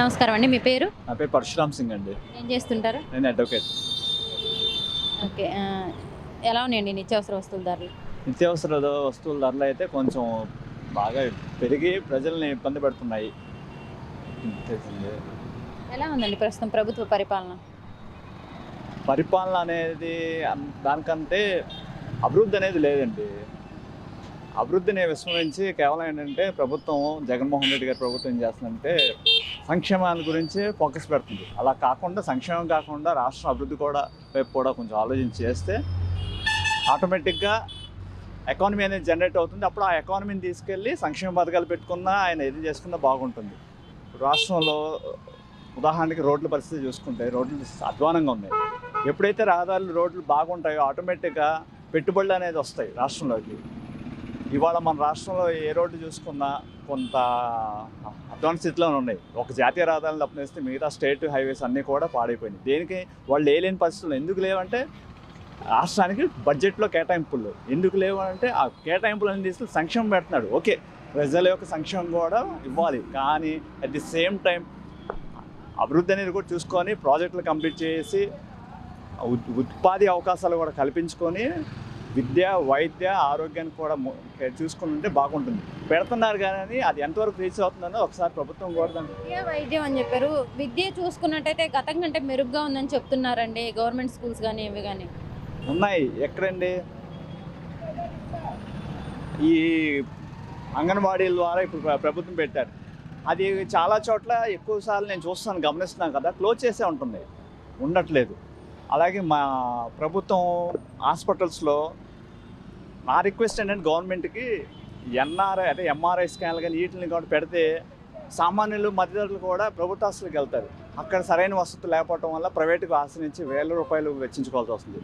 నమస్కారం అండి మీ పేరు? నా పేరు పరశురామ్ సింగ్ అండి. ఏం చేస్తుంటారు? నేను అడ్వకేట్ ఓకే ఎలా ఉన్నాయండి నిత్యావసర వస్తువుల ధరలు? నిత్యావసర వస్తువుల ధరలు అయితే కొంచెం బాగా పెరిగి ప్రజల్ని ఇబ్బంది పెడుతున్నాయి. ఎలా ఉందండి ప్రస్తుతం ప్రభుత్వ పరిపాలన? పరిపాలన అనేది అన్- దానికంటే అభివృద్ధి అనేది లేదండి. అభివృద్ధిని విస్మరించి కేవలం ఏంటంటే ప్రభుత్వం జగన్మోహన్ రెడ్డి గారి ప్రభుత్వం ఏం చేస్తుందంటే సంక్షేమాల గురించి ఫోకస్ పెడుతుంది. అలా కాకుండా సంక్షేమం కాకుండా రాష్ట్ర అభివృద్ధి కూడా వైపు కూడా కొంచెం ఆలోచించి చేస్తే ఆటోమేటిక్గా ఎకానమీ అనేది జనరేట్ అవుతుంది. అప్పుడు ఆ ఎకానమీని తీసుకెళ్ళి సంక్షేమ పథకాలు పెట్టుకున్నా ఆయన ఏది చేసుకున్నా బాగుంటుంది. రాష్ట్రంలో ఉదాహరణకి రోడ్ల పరిస్థితి చూసుకుంటే రోడ్లు అధ్వానంగా ఉన్నాయి. ఎప్పుడైతే రహదారులు రోడ్లు బాగుంటాయో ఆటోమేటిక్గా పెట్టుబడులు అనేది వస్తాయి రాష్ట్రంలోకి. ఇవాళ మన రాష్ట్రంలో ఏ రోడ్డు చూసుకున్నా కొంత అడ్వాన్స్ స్థితిలో ఉన్నాయి. ఒక జాతీయ రహదారులు తప్పనిస్తే మిగతా స్టేట్ హైవేస్ అన్నీ కూడా పాడైపోయినాయి. దేనికి? వాళ్ళు లేలేని పరిస్థితులు ఎందుకు లేవంటే రాష్ట్రానికి బడ్జెట్లో కేటాయింపులు. ఎందుకు లేవు అంటే ఆ అన్ని తీసుకుని సంక్షేమం పెడుతున్నాడు. ఓకే ప్రజల యొక్క సంక్షేమం కూడా ఇవ్వాలి. కానీ అట్ ది సేమ్ టైం అభివృద్ధి అనేది కూడా చూసుకొని ప్రాజెక్టులు కంప్లీట్ చేసి ఉపాధి ఉత్పాది అవకాశాలు కూడా కల్పించుకొని విద్య వైద్య ఆరోగ్యాన్ని కూడా చూసుకుని ఉంటే బాగుంటుంది. పెడుతున్నారు కానీ అది ఎంతవరకు రీచ్ అవుతుందో ఒకసారి ప్రభుత్వం దాన్ని విద్య వైద్యం అని చెప్పారు. విద్య చూసుకున్నట్టయితే గతం కంటే మెరుగ్గా ఉందని చెప్తున్నారండి గవర్నమెంట్ స్కూల్స్ కానీ ఇవి కానీ. ఉన్నాయి. ఎక్కడండి? ఈ అంగన్వాడీల ద్వారా ఇప్పుడు ప్ర- ప్రభుత్వం పెట్టారు. అది చాలా చోట్ల ఎక్కువ సార్లు నేను చూస్తాను గమనిస్తున్నాను కదా. క్లోజ్ చేసే ఉంటుంది. ఉండట్లేదు. అలాగే మా ప్రభుత్వం హాస్పిటల్స్లో నా రిక్వెస్ట్ ఏంటంటే గవర్నమెంట్కి ఎన్ఆర్ఐ అంటే ఎంఆర్ఐ స్కాన్లు కానీ వీటిని కూడా పెడితే సామాన్యులు మధ్యతరులు కూడా ప్రభుత్వ హాస్పిటల్కి వెళ్తారు. అక్కడ సరైన వసతులు లేకపోవడం వల్ల ప్రైవేట్కి ఆశ్రయించి వేల రూపాయలు వెచ్చించుకోవాల్సి వస్తుంది.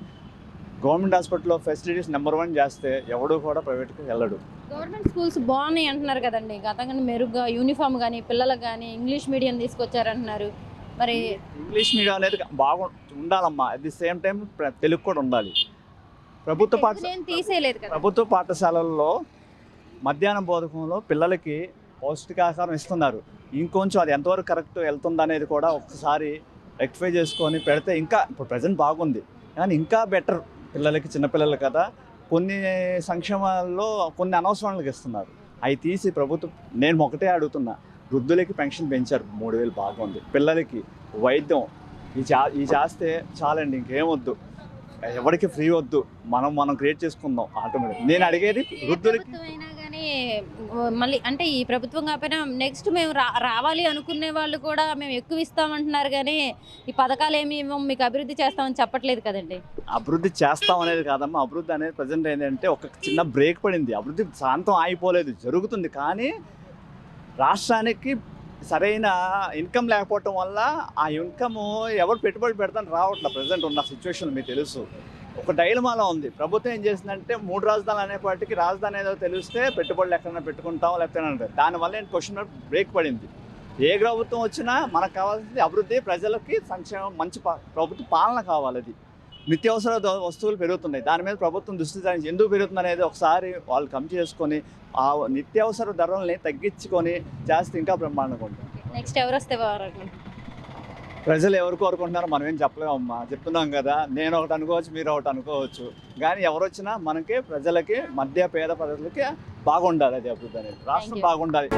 గవర్నమెంట్ హాస్పిటల్లో ఫెసిలిటీస్ నెంబర్ వన్ చేస్తే ఎవడు కూడా ప్రైవేట్కి వెళ్ళడు. గవర్నమెంట్ స్కూల్స్ బాగున్నాయి అంటున్నారు కదండి. గతంగా మెరుగ్గా యూనిఫామ్ కానీ పిల్లలకు కానీ ఇంగ్లీష్ మీడియం తీసుకొచ్చారంటున్నారు. మరి ఇంగ్లీష్ మీడియం అనేది బాగు ఉండాలమ్మా. At the same time Telugu కూడా ఉండాలి. ప్రభుత్వ పాఠ నేను తీసేయలేదు కదా. ప్రభుత్వ పాఠశాలల్లో మధ్యాహ్నం బోధకంలో పిల్లలకి పౌష్టికాహారం ఇస్తున్నారు. ఇంకొంచెం అది ఎంతవరకు కరెక్ట్ వెళ్తుంది అనేది కూడా ఒకసారి రెక్టిఫై చేసుకొని పెడితే ఇంకా ఇప్పుడు ప్రజెంట్ బాగుంది. కానీ ఇంకా బెటర్ పిల్లలకి చిన్నపిల్లలు కదా. కొన్ని సంక్షేమాల్లో కొన్ని అనవసరాలకు ఇస్తున్నారు. అవి తీసి ప్రభుత్వం నేను ఒకటే అడుగుతున్నా. వృద్ధులకి పెన్షన్ పెంచారు. మూడు వేలు బాగుంది. పిల్లలకి వైద్యం. ఈ చా ఈ చేస్తే చాలండి ఇంకేం వద్దు ఎవరికి ఫ్రీ వద్దు. మనం మనం క్రియేట్ చేసుకుందాం ఆటోమేటిక్. నేను అడిగేది వృద్ధులకి మళ్ళీ అంటే ఈ ప్రభుత్వం కాకపోయినా నెక్స్ట్ మేము రా రావాలి అనుకునే వాళ్ళు కూడా మేము ఎక్కువ ఇస్తామంటున్నారు కానీ ఈ పథకాలు ఏమి మీకు అభివృద్ధి చేస్తామని చెప్పట్లేదు కదండి. అభివృద్ధి చేస్తాం అనేది కాదమ్మా. అభివృద్ధి అనేది ప్రజెంట్ ఏంటంటే ఒక చిన్న బ్రేక్ పడింది. అభివృద్ధి శాంతం ఆగిపోలేదు. జరుగుతుంది. కానీ రాష్ట్రానికి సరైన ఇన్కమ్ లేకపోవటం వల్ల ఆ ఇన్కమ్ ఎవరు పెట్టుబడి పెడతాను రావట్లేదు. ప్రజెంట్ ఉన్న సిచ్యువేషన్ మీకు తెలుసు. ఒక డైలమాలో ఉంది. ప్రభుత్వం ఏం చేసిందంటే మూడు రాజధానులు అనేపాటికి రాజధాని ఏదో తెలిస్తే పెట్టుబడులు ఎక్కడైనా పెట్టుకుంటాం లేకపోతే దానివల్ల నేను క్వశ్చన్ బ్రేక్ పడింది. ఏ ప్రభుత్వం వచ్చినా మనకు కావాల్సింది అభివృద్ధి ప్రజలకి సంక్షేమం మంచి పా- ప్రభుత్వ పాలన కావాలి అది. నిత్యావసర వస్తువులు పెరుగుతున్నాయి. దాని మీద ప్రభుత్వం దృష్టి సారించి ఎందుకు పెరుగుతుంది అనేది ఒకసారి వాళ్ళు కమ్ చేసుకొని ఆ నిత్యావసర ధరల్ని తగ్గించుకొని చేస్తే ఇంకా బ్రహ్మాండంగా ఉంటుంది. నెక్స్ట్ ఎవరు వస్తే ప్రజలు ఎవరు కోరుకుంటున్నారో మనం ఏం చెప్పలేమమ్మా చెప్తున్నాం కదా నేను ఒకటి అనుకోవచ్చు మీరు ఒకటి అనుకోవచ్చు. కానీ ఎవరు వచ్చినా మనకి ప్రజలకి మధ్య పేద ప్రజలకి బాగుండాలి అది అభివృద్ధి అనేది. రాష్ట్రం. బాగుండాలి.